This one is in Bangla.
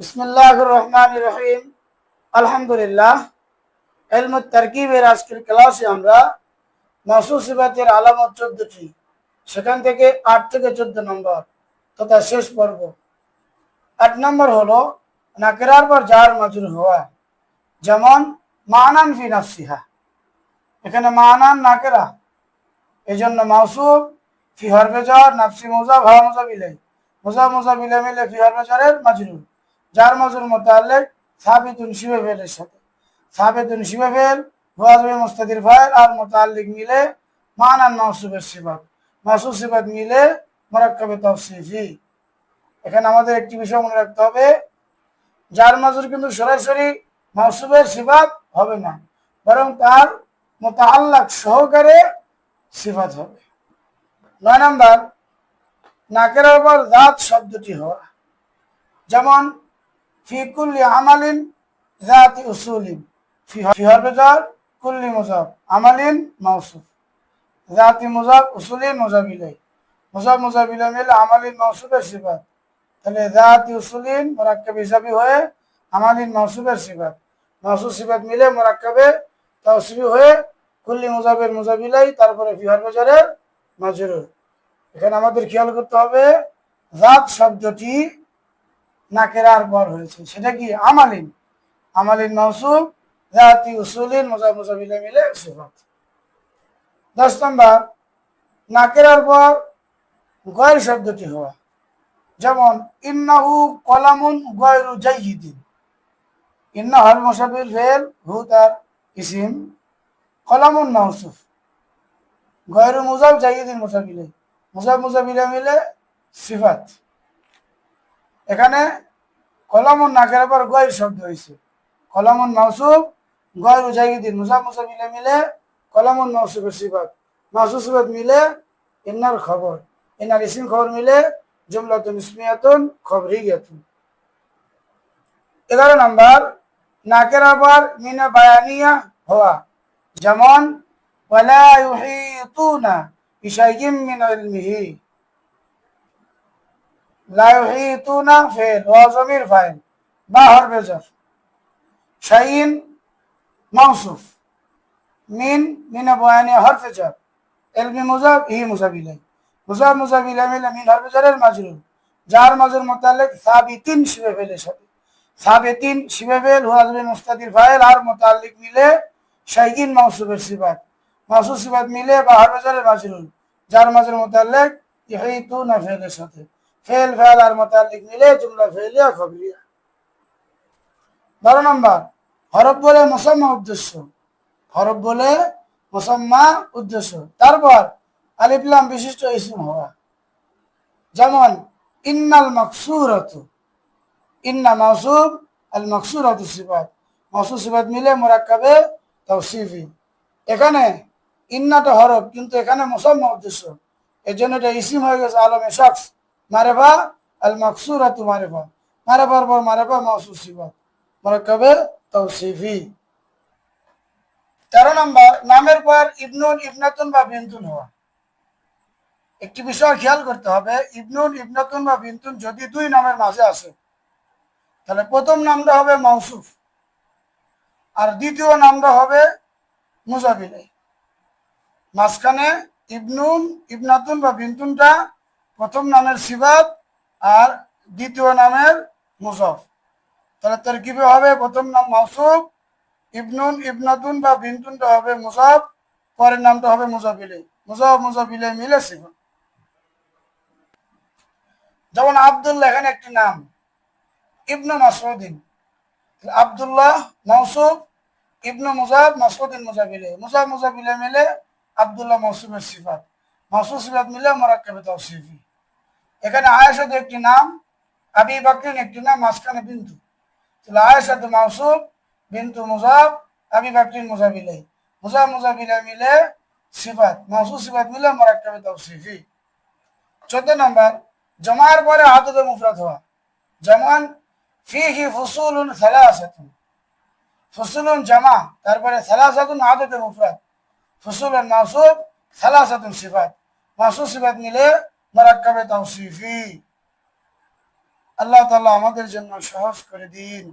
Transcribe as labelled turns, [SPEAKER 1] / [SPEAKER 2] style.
[SPEAKER 1] বিসমিল্লাহ রহমান রহিম। আলহামদুলিল্লাহ, এলমুত তারকিবের আজকের ক্লাসে আমরা মাসুস সিবাতের আলামত চোদ্দটি, সেখান থেকে আট থেকে চোদ্দ নম্বর তথা শেষ পর্ব। আট নম্বর হলো, নাকেরার পর যার মাজুর হওয়া, যেমন মানান ফি নাফসিহা। এখানে মানান নাকেরা এই জন্য মাউসুফ ফি হরবেজর নাফসি মোজা ভাবা মোজা বিলাই মোজা মোজা বিলে মিলে ফি হরবেজরের মাজরুর। যার মাজুর মোতালেক সাবিতুন শিবে ফেলের সাথে। সাবিতুন শিবে হুয়াজবে মুস্তাদির ফাইল, আর মোতাল্লিক মিলে মানান মাউসুফের সিবাত মাসুফ সিবাত মিলে মরাক্কাবে তফসিফি। এখানে আমাদের একটি বিষয় মনে রাখতে হবে, যার মাজুর কিন্তু সরাসরি মাউসুফের সিবাত হবে না, বরং তার মোতাল্লাক সহকারে সিফাত হবে। নয় নাম্বার, নাকের উপর জাত শব্দটি হওয়া। যেমন ফি কুল্লি আমালিন জাতি উসুলিন। ফি হরবেজার কুল্লি মুজাব আমালিন মাউসুফ। জাতি মুজাব উসুলিন মুজাবিলাই মুজাব মুজাবিলা মিলে আমালিন মাউসুফের সিফাত। তাহলে জাতি উসুলিন মোরাক্কাব হিসাবি হয়ে আমালিন মাউসুফের সিফাত। মাউসুফ সিফাত মিলে মোরাক্কাবে তাওসিফি হয়ে কুল্লি মুজাবের মুজাবিলাই তারপরে ফিহার বাজারের মাজরুর। এখানে আমাদের খেয়াল করতে হবে, জাত শব্দটি নাকেরার পর হয়েছে। সেটা কি আমালিন? আমালিন মৌসুম জাতি উসুলিন, মোজা মুজাবিলা মিলে সিফাত। দশ নম্বর নাকেরার পর গয়ের শব্দটি হওয়া। যেমন, ইন্নাহু কলামুন গয়রু জাইয়িদিন। ইন্না হল মোসাবিল ফেল হু তার ইসিম। কলামুন মাউসুফ। গয়রু মুজাব জাইয়িদিন মুসাবিলে। মুজাব মুজাবিলে মিলে সিফাত। এখানে কলম নাকের পর গয়ের শব্দ হয়েছে কলামুন মাউসুফ, গয়ের উজাগিদিন মুসা মুসা মিলে মিলে কলামুন মাউসুফের সিফাত। মাসুফ সিফাত মিলে ইন্নার খবর। ইন্নার ইসিম খবর মিলে জুমলাতুন ইসমিয়াতুন খবরই গেতুন এগারো নম্বর, নাকের আবার মিনা বায়ানিয়া হওয়া। যেমন, ওয়ালা ইউহিতুনা বিশাইয়িম মিন মিহি লাইহিতুনা ফেল ওয়াজমির ফাইল বা হরবেজর শাইন, মাউসুফ। মিন, মিনা বয়ানি হরফে জর এলবি মুজাব, ই মুজাবিলাই। মুজাব মুজাবিলাই মিলে মিন হরফে জরের মাজরুর যার মাজুর মোতালেক সাবিতিন শিবে ফেলের সাথে। সাবিতিন শিবে ফেল হুয়াজমি মুস্তাদির ফাইল, আর মোতালিক মিলে শাইকিন মাউসুফের সিবাত মাউসুফ সিবাত মিলে বা হরফে জরের মাজরুর যার মাজুর মোতালেক ইহাই তু না ফেলের সাথে। ফেল ফেল আর মোতালিক মিলে জুমলা ফেলিয়া খবরিয়া বারো নম্বর, হরফ বলে মুসাম্মা উদ্দেশ্য। হরফ বলে মুসাম্মা উদ্দেশ্য। তারপর আলিফলাম বিশিষ্ট ইসম হওয়া। যেমন, ইন্নাল মকসুরত। ইন্না মাসুব আল মকসুরত সিবাত মাসুদ সিবাত মিলে মোরাক্কাবে তৌসিফি এখানে ইন্নাটা হরফ, কিন্তু এখানে মুসাম্মা উদ্দেশ্য। এর জন্য এটা ইসিম হয়ে গেছে আলমে শখস। মারেফা আল মারেফার পর মরকবে তৌসিফি তেরো নম্বর, নামের পর ইবনুল ইবনাতুন বা বিন্তুন হওয়া। একটি বিষয় খেয়াল করতে হবে, ইবনুল ইবনাতুন বা বিন্তুন যদি দুই নামের মাঝে আসে, তাহলে প্রথম নামটা হবে মৌসুফ আর দ্বিতীয় নামটা হবে মুজাবিলাই মাঝখানে ইবনুন ইবনাতুন বা বিন্তুনটা প্রথম নামের সিবাত আর দ্বিতীয় নামের মুসফ। তাহলে তার কীভাবে হবে প্রথম নাম মাসুফ ইবনুন, ইবনাতুন বা বিন্তুনটা হবে মুসাফ, পরের নামটা হবে মুজাবিলে মুজাফ মুজাবিলে মিলে সিবাত যেমন আবদুল্লাহ, এখানে একটি নাম, ইবনু মাসুদ্দিন আবদুল্লাহ মৌসুফ ইবনু মুজাব মাসুদ্দিন মুজাবিলে মুজাব মুজাবিলে মিলে আবদুল্লাহ মৌসুমের সিফাত। মৌসুম সিফাত মিলে মোরাক্কাবে তৌসিফি এখানে আয়েশা একটি নাম, আবি বাকরিন একটি নাম, মাঝখানে বিন্দু। তাহলে আয়েশা তো বিন্দু মুজাব, আবি বাকরিন মুজাবিলাই মুজাব মুজাবিলাই মিলে সিফাত। মাউসুফ সিফাত মিলে মরাক্কাবে তফসিফি চোদ্দ নম্বর, জমার পরে আদতে মুফরাত হওয়া। যেমন, ফিহি ফুসুলুন সালাসাতুন। ফুসুলুন জামা, তারপরে সালা সালাসাতুন আদতে মুফরাদ। ফুসুলুন মাসুব সালাসাতুন সিফাত। মাসুব সিফাত মিলে মারাক্কাবে তাওসিফি আল্লাহ তাআলা আমাদের জন্য সাহস করে দিন।